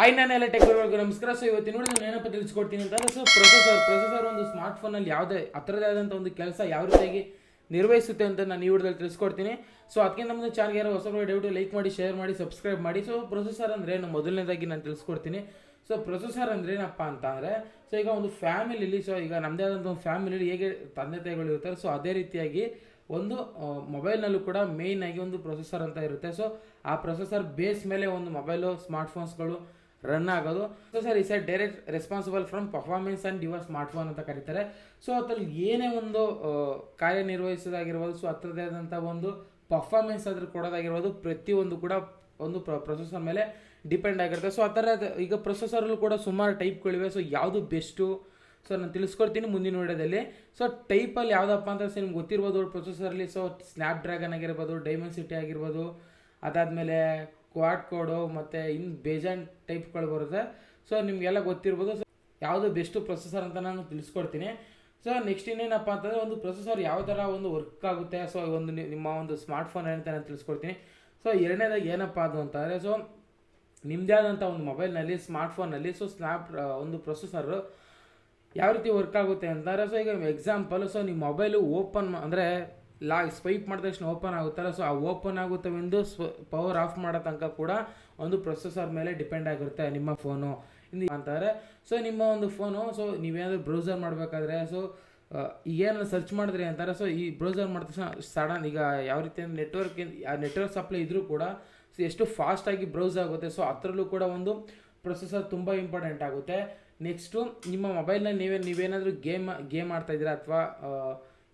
Hi ಎಲ್ಲ technology ನಮಸ್ಕಾರ. So ಇವತ್ತು ನೋಡಿದ್ರೆ ನಾನು ಏನಪ್ಪ ತಿಳಿಸ್ಕೊಡ್ತೀನಿ ಅಂತಂದ್ರೆ ಸೊ ಪ್ರೊಸೆಸರ್ ಪ್ರೊಸೆಸರ್ ಒಂದು ಸ್ಮಾರ್ಟ್ ಫೋನಲ್ಲಿ ಯಾವುದೇ ಅದರದೇ ಆದಂಥ ಒಂದು ಕೆಲಸ ಯಾವ ರೀತಿಯಾಗಿ ನಿರ್ವಹಿಸುತ್ತೆ ಅಂತ ನಾನು ಈ ವಿಡಿಯೋದಲ್ಲಿ ತಿಳಿಸ್ಕೊಡ್ತೀನಿ. ಸೊ ಅದಕ್ಕಿಂತ ನಮ್ಮದು ಚಾನಲ್ ಯಾರು ಹೊಸ ದಯವಿಟ್ಟು ಲೈಕ್ ಮಾಡಿ ಶೇರ್ ಮಾಡಿ ಸಬ್ಸ್ಕ್ರೈಬ್ ಮಾಡಿ. ಸೊ ಪ್ರೊಸೆಸರ್ ಅಂದರೆ ಏನು? ಮೊದಲನೇದಾಗಿ ನಾನು ತಿಳಿಸ್ಕೊಡ್ತೀನಿ. ಸೊ ಪ್ರೊಸೆಸರ್ ಅಂದರೆ ಏನಪ್ಪ ಅಂತ ಅಂದರೆ ಸೊ ಈಗ ಒಂದು ಫ್ಯಾಮಿಲಿಲಿ ಸೊ ಈಗ ನಮ್ಮದೇ ಆದಂಥ ಒಂದು ಫ್ಯಾಮಿಲಿಲಿ ಹೇಗೆ ತಂದೆ ತಾಯಿಗಳು ಇರ್ತಾರೆ ಸೊ ಅದೇ ರೀತಿಯಾಗಿ ಒಂದು ಮೊಬೈಲ್ನಲ್ಲೂ ಕೂಡ ಮೇಯ್ನಾಗಿ ಒಂದು ಪ್ರೊಸೆಸರ್ ಅಂತ ಇರುತ್ತೆ. ಸೊ ಆ ಪ್ರೊಸೆಸರ್ ಬೇಸ್ ಮೇಲೆ ಒಂದು ಮೊಬೈಲು ಸ್ಮಾರ್ಟ್ಫೋನ್ಸ್ಗಳು ರನ್ ಆಗೋದು. ಸೊ ಸರ್ ಈ side direct responsible from performance and your smartphone ಅಂತ ಕರೀತಾರೆ. ಸೊ ಅದ್ರಲ್ಲಿ ಏನೇ ಒಂದು ಕಾರ್ಯನಿರ್ವಹಿಸೋದಾಗಿರ್ಬೋದು ಸೊ ಹತ್ರದೇ ಆದಂಥ ಒಂದು ಪರ್ಫಾರ್ಮೆನ್ಸ್ ಅದ್ರ ಕೊಡೋದಾಗಿರ್ಬೋದು, ಪ್ರತಿಯೊಂದು ಕೂಡ ಒಂದು ಪ್ರೊಸೆಸರ್ ಮೇಲೆ ಡಿಪೆಂಡ್ ಆಗಿರುತ್ತೆ. ಸೊ ಆ ಥರ ಈಗ ಪ್ರೊಸೆಸರಲ್ಲೂ ಕೂಡ ಸುಮಾರು ಟೈಪ್ಗಳಿವೆ ಸೊ ಯಾವುದು ಬೆಸ್ಟು? ಸೊ ನಾನು ತಿಳಿಸ್ಕೊಡ್ತೀನಿ ಮುಂದಿನ ವಿಡಿಯೋದಲ್ಲಿ. ಸೊ ಟೈಪಲ್ಲಿ ಯಾವುದಪ್ಪ ಅಂತ ಸೊ ನಿಮ್ಗೆ ಗೊತ್ತಿರ್ಬೋದು ಪ್ರೊಸೆಸರಲ್ಲಿ ಸೊ ಸ್ನ್ಯಾಪ್ ಡ್ರ್ಯಾಗನ್ ಆಗಿರ್ಬೋದು ಡೈಮಂಡ್ ಸಿಟಿ ಆಗಿರ್ಬೋದು, ಅದಾದಮೇಲೆ ಕ್ವಾಡ್ ಕೋಡು ಮತ್ತು ಇನ್ನು ಬೇಜಾನ್ ಟೈಪ್ಗಳು ಬರುತ್ತೆ. ಸೊ ನಿಮಗೆಲ್ಲ ಗೊತ್ತಿರ್ಬೋದು. ಸೊ ಯಾವುದು ಬೆಸ್ಟು ಪ್ರೊಸೆಸರ್ ಅಂತ ನಾನು ತಿಳಿಸ್ಕೊಡ್ತೀನಿ. ಸೊ ನೆಕ್ಸ್ಟ್ ಇನ್ನೇನಪ್ಪ ಅಂತಂದರೆ ಒಂದು ಪ್ರೊಸೆಸರ್ ಯಾವ ಥರ ಒಂದು ವರ್ಕ್ ಆಗುತ್ತೆ. ಸೊ ಒಂದು ನಿಮ್ಮ ಒಂದು ಸ್ಮಾರ್ಟ್ಫೋನ್ ಅಂತ ನಾನು ತಿಳಿಸ್ಕೊಡ್ತೀನಿ. ಸೊ ಎರಡನೇದಾಗಿ ಏನಪ್ಪ ಅದು ಅಂತಂದರೆ ಸೊ ನಿಮ್ಮದೇ ಆದಂಥ ಒಂದು ಮೊಬೈಲ್ನಲ್ಲಿ ಸ್ಮಾರ್ಟ್ಫೋನಲ್ಲಿ ಸೊ ಸ್ನ್ಯಾಪ್ ಒಂದು ಪ್ರೊಸೆಸರು ಯಾವ ರೀತಿ ವರ್ಕ್ ಆಗುತ್ತೆ ಅಂತಾರೆ ಸೊ ಈಗ ಎಕ್ಸಾಂಪಲ್ ಸೊ ನಿಮ್ಮ ಮೊಬೈಲು ಓಪನ್ ಅಂದರೆ ಲಾ, ಸ್ವೈಪ್ ಮಾಡಿದ ತಕ್ಷಣ ಓಪನ್ ಆಗುತ್ತಲ್ಲ ಸೊ ಆ ಓಪನ್ ಆಗುತ್ತವೆಂದು ಸ್ವ ಪವರ್ ಆಫ್ ಮಾಡೋ ತನಕ ಕೂಡ ಒಂದು ಪ್ರೊಸೆಸರ್ ಮೇಲೆ ಡಿಪೆಂಡ್ ಆಗಿರುತ್ತೆ ನಿಮ್ಮ ಫೋನು ಅಂತಾರೆ ಸೊ ನಿಮ್ಮ ಒಂದು ಫೋನು ಸೊ ನೀವೇನಾದರೂ ಬ್ರೌಸರ್ ಮಾಡಬೇಕಾದ್ರೆ ಸೊ ಈಗೇನಾದ್ರು ಸರ್ಚ್ ಮಾಡಿದ್ರೆ ಅಂತಾರೆ ಸೊ ಈ ಬ್ರೌಸರ್ ಮಾಡಿದ ತಕ್ಷಣ ಸಡನ್ ಈಗ ಯಾವ ರೀತಿ ನೆಟ್ವರ್ಕ್ ಆ ನೆಟ್ವರ್ಕ್ ಸಪ್ಲೈ ಇದ್ರೂ ಕೂಡ ಸೊ ಎಷ್ಟು ಫಾಸ್ಟಾಗಿ ಬ್ರೌಸ್ ಆಗುತ್ತೆ ಸೊ ಅದರಲ್ಲೂ ಕೂಡ ಒಂದು ಪ್ರೊಸೆಸರ್ ತುಂಬ ಇಂಪಾರ್ಟೆಂಟ್ ಆಗುತ್ತೆ. ನೆಕ್ಸ್ಟು ನಿಮ್ಮ ಮೊಬೈಲ್ನಲ್ಲಿ ನೀವೇ, ನೀವೇನಾದರೂ ಗೇಮ್ ಗೇಮ್ ಆಡ್ತಾ ಇದ್ದೀರಾ ಅಥವಾ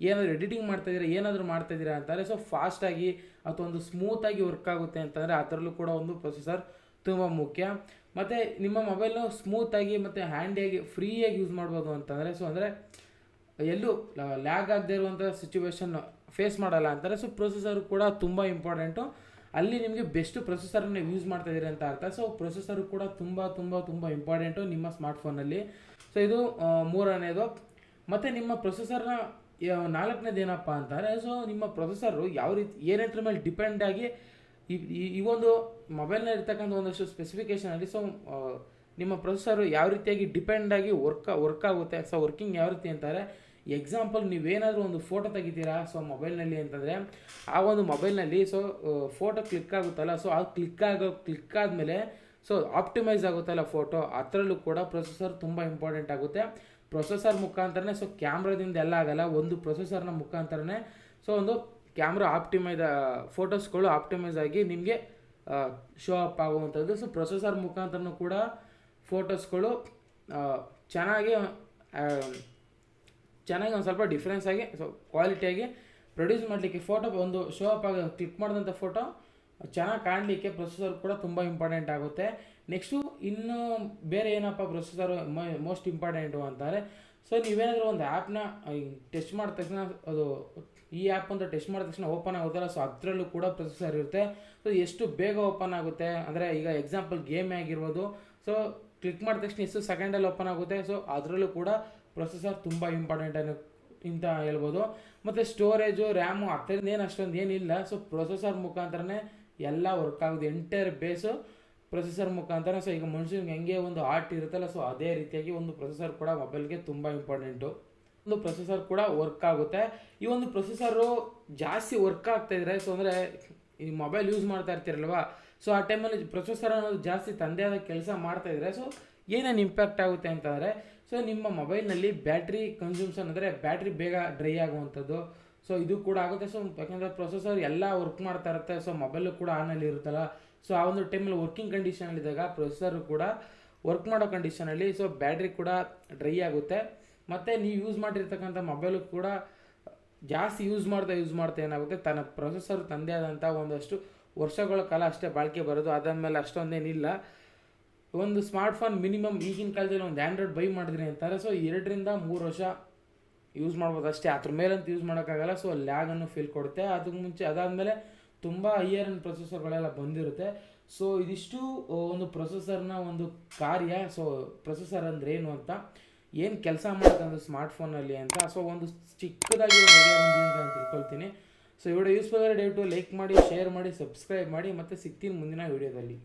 ಏನಾದರೂ ಎಡಿಟಿಂಗ್ ಮಾಡ್ತಾ ಇದ್ದೀರಾ, ಏನಾದರೂ ಮಾಡ್ತಾ ಇದ್ದೀರಾ ಅಂತಾರೆ ಸೊ ಫಾಸ್ಟಾಗಿ ಅಥವಾ ಒಂದು ಸ್ಮೂತಾಗಿ ವರ್ಕ್ ಆಗುತ್ತೆ ಅಂತಂದರೆ ಅದರಲ್ಲೂ ಕೂಡ ಒಂದು ಪ್ರೊಸೆಸರ್ ತುಂಬ ಮುಖ್ಯ. ಮತ್ತು ನಿಮ್ಮ ಮೊಬೈಲು ಸ್ಮೂತಾಗಿ ಮತ್ತು ಹ್ಯಾಂಡಿಯಾಗಿ ಫ್ರೀಯಾಗಿ ಯೂಸ್ ಮಾಡ್ಬೋದು ಅಂತಂದರೆ ಸೊ ಅಂದರೆ ಎಲ್ಲೂ ಲ್ಯಾಗ್ ಆಗದೆ ಇರುವಂಥ ಸಿಚುವೇಶನ್ ಫೇಸ್ ಮಾಡಲ್ಲ ಅಂತಾರೆ ಸೊ ಪ್ರೊಸೆಸರ್ ಕೂಡ ತುಂಬ ಇಂಪಾರ್ಟೆಂಟು ಅಲ್ಲಿ ನಿಮಗೆ ಬೆಸ್ಟ್ ಪ್ರೊಸೆಸರನ್ನು ಯೂಸ್ ಮಾಡ್ತಾ ಇದ್ದೀರಿ ಅಂತ ಅರ್ಥ. ಸೊ ಪ್ರೊಸೆಸರ್ ಕೂಡ ತುಂಬ ತುಂಬ ತುಂಬ ಇಂಪಾರ್ಟೆಂಟು ನಿಮ್ಮ ಸ್ಮಾರ್ಟ್ಫೋನಲ್ಲಿ ಸೊ ಇದು ಮೂರನೇದು. ಮತ್ತು ನಿಮ್ಮ ಪ್ರೊಸೆಸರ್ನ ನಾಲ್ಕನೇದು ಏನಪ್ಪ ಅಂತಾರೆ ಸೊ ನಿಮ್ಮ ಪ್ರೊಸೆಸರು ಯಾವ ರೀತಿ ಏನೇದ್ರ ಮೇಲೆ ಡಿಪೆಂಡ್ ಆಗಿ, ಈ ಒಂದು ಮೊಬೈಲ್ನ ಇರ್ತಕ್ಕಂಥ ಒಂದಷ್ಟು ಸ್ಪೆಸಿಫಿಕೇಷನಲ್ಲಿ ಸೊ ನಿಮ್ಮ ಪ್ರೊಸೆಸರು ಯಾವ ರೀತಿಯಾಗಿ ಡಿಪೆಂಡ್ ಆಗಿ ವರ್ಕ್ ವರ್ಕ್ ಆಗುತ್ತೆ ಸೊ ವರ್ಕಿಂಗ್ ಯಾವ ರೀತಿ ಅಂತಾರೆ ಎಕ್ಸಾಂಪಲ್ ನೀವೇನಾದರೂ ಒಂದು ಫೋಟೋ ತೆಗಿತೀರಾ ಸೊ ಮೊಬೈಲ್ನಲ್ಲಿ ಅಂತಂದರೆ, ಆ ಒಂದು ಮೊಬೈಲ್ನಲ್ಲಿ ಸೊ ಫೋಟೋ ಕ್ಲಿಕ್ ಆಗುತ್ತಲ್ಲ ಸೊ ಆ ಕ್ಲಿಕ್ ಆಗೋ ಕ್ಲಿಕ್ ಆದಮೇಲೆ ಸೊ ಆಪ್ಟಿಮೈಸ್ ಆಗುತ್ತಲ್ಲ ಫೋಟೋ ಅದರಲ್ಲೂ ಕೂಡ ಪ್ರೊಸೆಸರ್ ತುಂಬ ಇಂಪಾರ್ಟೆಂಟ್ ಆಗುತ್ತೆ. ಪ್ರೊಸೆಸರ್ ಮುಖಾಂತರನೇ ಸೊ ಕ್ಯಾಮ್ರಾದಿಂದ ಎಲ್ಲ ಆಗಲ್ಲ, ಒಂದು ಪ್ರೊಸೆಸರ್ನ ಮುಖಾಂತರನೇ. ಸೊ ಒಂದು ಕ್ಯಾಮ್ರಾ ಆಪ್ಟಿಮೈಸ್ ಫೋಟೋಸ್ಗಳು ಆಪ್ಟಿಮೈಸ್ ಆಗಿ ನಿಮಗೆ ಶೋ ಅಪ್ ಆಗುವಂಥದ್ದು. ಸೊ ಪ್ರೊಸೆಸರ್ ಮುಖಾಂತರನೂ ಕೂಡ ಫೋಟೋಸ್ಗಳು ಚೆನ್ನಾಗಿ ಚೆನ್ನಾಗಿ ಒಂದು ಸ್ವಲ್ಪ ಡಿಫ್ರೆನ್ಸ್ ಆಗಿ ಸೊ ಕ್ವಾಲಿಟಿಯಾಗಿ ಪ್ರೊಡ್ಯೂಸ್ ಮಾಡಲಿಕ್ಕೆ ಫೋಟೋ ಒಂದು ಶೋ ಅಪ್ ಆಗಿ ಕ್ಲಿಕ್ ಮಾಡಿದಂಥ ಫೋಟೋ ಚೆನ್ನಾಗಿ ಕಾಣಲಿಕ್ಕೆ ಪ್ರೊಸೆಸರ್ ಕೂಡ ತುಂಬ ಇಂಪಾರ್ಟೆಂಟ್ ಆಗುತ್ತೆ. ನೆಕ್ಸ್ಟು ಇನ್ನು ಬೇರೆ ಏನಪ್ಪ ಪ್ರೊಸೆಸರ್ ಮೋಸ್ಟ್ ಇಂಪಾರ್ಟೆಂಟು ಅಂತಾರೆ ಸೊ ನೀವೇನಾದರೂ ಒಂದು ಆ್ಯಪ್ನ ಟೆಸ್ಟ್ ಮಾಡಿದ ತಕ್ಷಣ, ಅದು, ಈ ಆ್ಯಪ್ ಅಂತ ಟೆಸ್ಟ್ ಮಾಡಿದ ತಕ್ಷಣ ಓಪನ್ ಆಗುತ್ತಲ್ಲ ಸೊ ಅದರಲ್ಲೂ ಕೂಡ ಪ್ರೊಸೆಸರ್ ಇರುತ್ತೆ. ಸೊ ಎಷ್ಟು ಬೇಗ ಓಪನ್ ಆಗುತ್ತೆ, ಅಂದರೆ ಈಗ ಎಕ್ಸಾಂಪಲ್ ಗೇಮ್ ಆಗಿರ್ಬೋದು ಸೊ ಕ್ಲಿಕ್ ಮಾಡಿದ ತಕ್ಷಣ ಎಷ್ಟು ಸೆಕೆಂಡಲ್ಲಿ ಓಪನ್ ಆಗುತ್ತೆ ಸೊ ಅದರಲ್ಲೂ ಕೂಡ ಪ್ರೊಸೆಸರ್ ತುಂಬ ಇಂಪಾರ್ಟೆಂಟ್ ಅನ್ನೋ, ಅಂತ ಹೇಳ್ಬೋದು. ಮತ್ತು ಸ್ಟೋರೇಜು ರ್ಯಾಮು ಅದರಿಂದ ಏನು ಅಷ್ಟೊಂದು ಏನಿಲ್ಲ ಸೊ ಪ್ರೊಸೆಸರ್ ಮುಖಾಂತರನೇ ಎಲ್ಲ ವರ್ಕ್ ಆಗೋದು. ಎಂಟೈರ್ ಬೇಸು ಪ್ರೊಸೆಸರ್ ಮುಖಾಂತರ ಸೊ ಈಗ ಮನುಷ್ಯನಿಗೆ ಹೆಂಗೆ ಒಂದು ಆರ್ಟ್ ಇರುತ್ತಲ್ಲ ಸೊ ಅದೇ ರೀತಿಯಾಗಿ ಒಂದು ಪ್ರೊಸೆಸರ್ ಕೂಡ ಮೊಬೈಲ್ಗೆ ತುಂಬ ಇಂಪಾರ್ಟೆಂಟು ಒಂದು ಪ್ರೊಸೆಸರ್ ಕೂಡ ವರ್ಕ್ ಆಗುತ್ತೆ. ಈ ಒಂದು ಪ್ರೊಸೆಸರು ಜಾಸ್ತಿ ವರ್ಕ್ ಆಗ್ತಾ ಇದ್ರೆ ಸೊ ಅಂದರೆ ಈ ಮೊಬೈಲ್ ಯೂಸ್ ಮಾಡ್ತಾ ಇರ್ತೀರಲ್ವಾ ಸೊ ಆ ಟೈಮಲ್ಲಿ ಪ್ರೊಸೆಸರ್ ಅನ್ನೋದು ಜಾಸ್ತಿ ಆದ ಕೆಲಸ ಮಾಡ್ತಾ ಇದ್ರೆ ಸೊ ಏನೇನು ಇಂಪ್ಯಾಕ್ಟ್ ಆಗುತ್ತೆ ಅಂತಂದರೆ ಸೊ ನಿಮ್ಮ ಮೊಬೈಲ್ನಲ್ಲಿ ಬ್ಯಾಟ್ರಿ ಕನ್ಸ್ಯೂಮ್ಸನ್ ಅಂದರೆ ಬ್ಯಾಟ್ರಿ ಬೇಗ ಡ್ರೈ ಆಗುವಂಥದ್ದು ಸೊ ಇದು ಕೂಡ ಆಗುತ್ತೆ. ಸೊ ಯಾಕಂದರೆ ಪ್ರೊಸೆಸರ್ ಎಲ್ಲ ವರ್ಕ್ ಮಾಡ್ತಾ ಇರುತ್ತೆ. ಸೊ ಮೊಬೈಲು ಕೂಡ ಆನಲ್ಲಿ ಇರುತ್ತಲ್ಲ. ಸೊ ಆ ಒಂದು ಟೈಮಲ್ಲಿ ವರ್ಕಿಂಗ್ ಕಂಡೀಷನಲ್ಲಿದ್ದಾಗ ಪ್ರೊಸೆಸರು ಕೂಡ ವರ್ಕ್ ಮಾಡೋ ಕಂಡೀಷನಲ್ಲಿ ಸೊ ಬ್ಯಾಟ್ರಿ ಕೂಡ ಡ್ರೈ ಆಗುತ್ತೆ. ಮತ್ತು ನೀವು ಯೂಸ್ ಮಾಡಿರ್ತಕ್ಕಂಥ ಮೊಬೈಲು ಕೂಡ ಜಾಸ್ತಿ ಯೂಸ್ ಮಾಡ್ತಾ ಯೂಸ್ ಮಾಡ್ತಾ ಏನಾಗುತ್ತೆ? ತನ್ನ ಪ್ರೊಸೆಸರ್ ತಂದೆ ಆದಂಥ ಒಂದಷ್ಟು ವರ್ಷಗಳ ಕಾಲ ಅಷ್ಟೇ ಬಾಳಿಕೆ ಬರೋದು. ಅದಾದಮೇಲೆ ಅಷ್ಟೊಂದೇನಿಲ್ಲ. ಒಂದು ಸ್ಮಾರ್ಟ್ಫೋನ್ ಮಿನಿಮಮ್ ಈಗಿನ ಕಾಲದಲ್ಲಿ ಒಂದು ಆ್ಯಂಡ್ರಾಯ್ಡ್ ಬೈ ಮಾಡಿದ್ರಿ ಅಂತಾರೆ. ಸೊ ಎರಡರಿಂದ ಮೂರು ವರ್ಷ ಯೂಸ್ ಮಾಡ್ಬೋದು. ಅಷ್ಟೇ ಅದ್ರ ಮೇಲಂತೂ ಯೂಸ್ ಮಾಡೋಕ್ಕಾಗಲ್ಲ. ಸೊ ಲ್ಯಾಗನ್ನು ಫೀಲ್ ಕೊಡುತ್ತೆ. ಅದಕ್ಕೆ ಮುಂಚೆ ಅದಾದಮೇಲೆ ತುಂಬ ಹೈಯರ್ ಅನ್ ಪ್ರೊಸೆಸರ್ಗಳೆಲ್ಲ ಬಂದಿರುತ್ತೆ. ಸೊ ಇದಿಷ್ಟು ಒಂದು ಪ್ರೊಸೆಸರ್ನ ಒಂದು ಕಾರ್ಯ. ಸೊ ಪ್ರೊಸೆಸರ್ ಅಂದ್ರೆ ಏನು ಅಂತ? ಏನು ಕೆಲಸ ಮಾಡುತ್ತೆ ಒಂದು ಸ್ಮಾರ್ಟ್ಫೋನಲ್ಲಿ ಅಂತ. ಸೊ ಒಂದು ಚಿಕ್ಕದಾಗಿ ಅಂತ ತಿಳ್ಕೊಳ್ತೀನಿ. ಸೊ ಇವಡೆ ಯೂಸ್ಫುಲ್ ಆದರೆ ದಯವಿಟ್ಟು ಲೈಕ್ ಮಾಡಿ ಶೇರ್ ಮಾಡಿ ಸಬ್ಸ್ಕ್ರೈಬ್ ಮಾಡಿ. ಮತ್ತು ಸಿಗ್ತೀನಿ ಮುಂದಿನ ವಿಡಿಯೋದಲ್ಲಿ